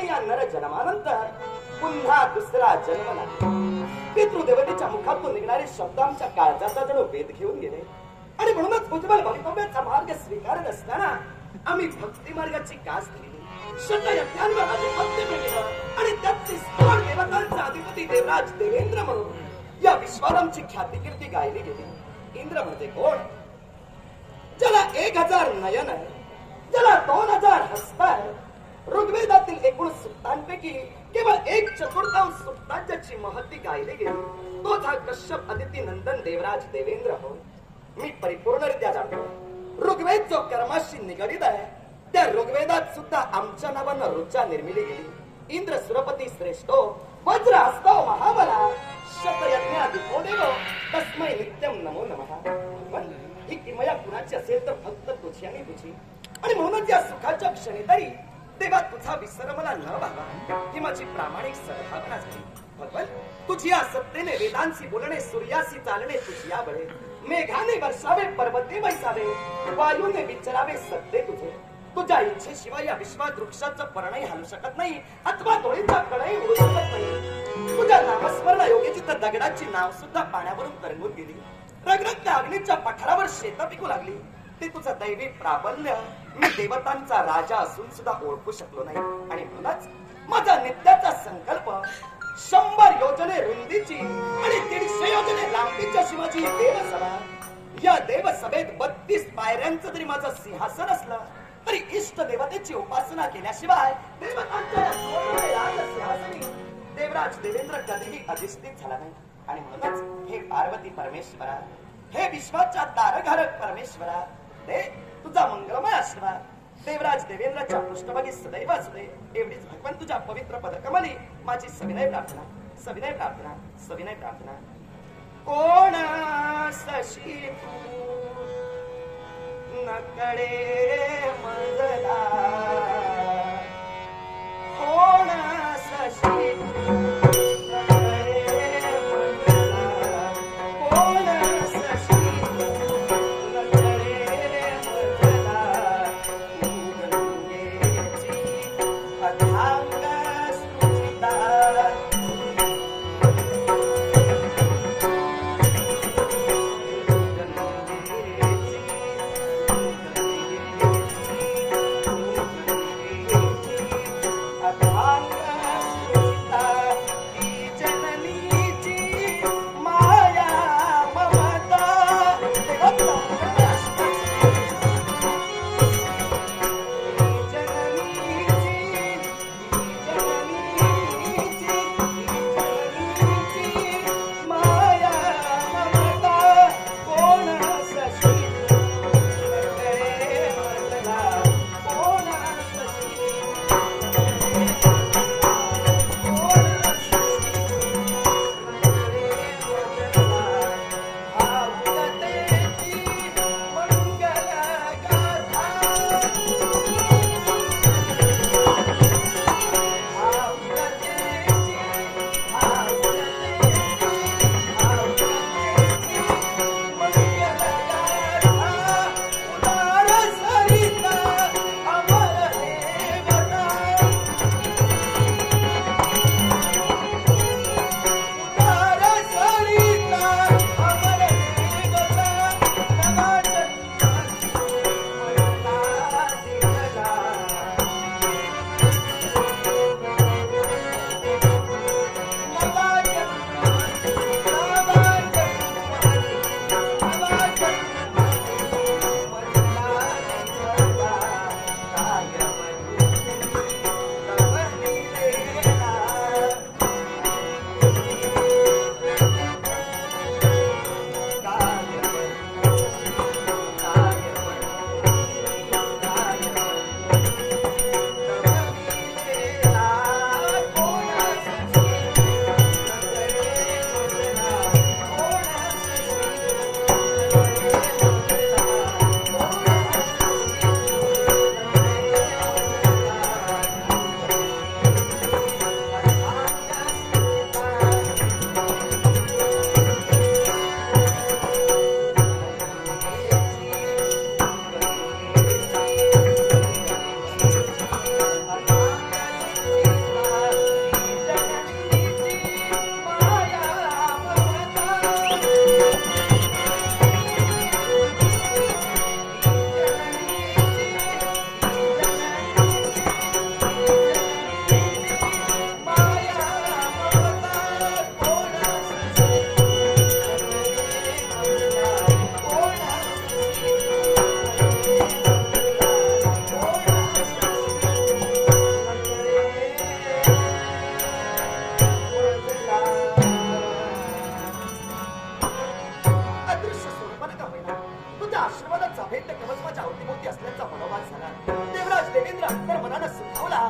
आणि या नर जन्मानंतर पुन्हा दुसरा जन्म नाही. पितृदेवतेच्या मुखातून निघणारे शब्द आमच्या काळजाचा जणू वेध घेऊन गेले. आणि म्हणूनच उज्ज्वल भवितव्याचा मार्ग स्वीकारत असताना आम्ही भक्ती मार्गाची कास केली शतयज्ञांवर आधिपत्य मिळवलं आणि त्याचे स्थान देवतांचा अधिपती देवराज देवेंद्र म्हणून या विश्वारामची ख्याती कीर्ती गायली गेली. इंद्र म्हणजे कोण? ज्याला एक हजार नयन आहे ज्याला दोन हजार हस्त आहे ऋग्वेदातील एकूण सुक्तांपैकी केवळ एक चतुर्थांश सुक्तात महती गायली गेली. तोच हा कश्यप अदिती नंदन देवराज देवेंद्र हो मी परिपूर्णरित्या जाणतो ऋग्वेद जो कर्माशी निगडित आहे त्या ऋग्वेदात सुद्धा आमच्या नावानं ऋचा निर्मिली गेली. इंद्र सुरपती श्रेष्ठो वज्र हस्तो महाबला. शतयज्ञाधिको देव. तस्मै नित्यम नमो नमः. पण ही किमया कुणाची असेल तर फक्त तुझी आणि तुझी आणि म्हणूनच या सुखाच्या क्षणी तरी तेव्हा तुझा विसर मला न व्हावा. ही माझी प्रामाणिक सद्भावना झाली. भगवन तुझी या सत्तेने वेदांशी बोलणे सूर्याशी चालणे तुझी या बळे मेघाने वर्षावे पर्वते बैसावे वायूने विचारावे सत्ते तुझे. तुझ्या इच्छेशिवाय या विश्वात वृक्षाचा पर्णही हलू शकत नाही. अथवा डोळीचा कणही होऊ शकत नाही. तुझ्या नामस्मरण योगीची तर दगडाची नाव सुद्धा पाण्यावरून तरंगून गेली. रगरग त्या अग्नीच्या पठारावर शेतं पिकू लागली. ते तुझं दैवी प्राबल्य मी देवतांचा राजा असून सुद्धा ओळखू शकलो नाही. आणि म्हणूनच माझा नित्याचा संकल्प शंभर योजने रुंदीची आणि दीडशे योजने लांबीच्या शिवाजी देवसभा या देवसभेत बत्तीस पायऱ्यांचं जरी माझं सिंहासन असलं तरी इष्ट देवतेची उपासना केल्याशिवाय देवराज देवेंद्र कधीही अधिष्ठित झाला नाही. आणि म्हणूनच हे पार्वती परमेश्वरा हे विश्वाच्या तारघारक परमेश्वरा दे तुझा मंगलमय आशीर्वाद देवराज देवेंद्राच्या पृष्ठभागी सदैव असू दे एवढीच भगवान तुझ्या पवित्र पदकमली. माझी सविनय प्रार्थना सविनय प्रार्थना सविनय प्रार्थना. कोण सशी नकडे मजला? कोण सशी तू आशीर्वादाचा भेट कवचवाच्या अवतीभोवती असल्याचा मनोभाव झाला. देवराज देवेंद्र अंतर मनानं सुखावला.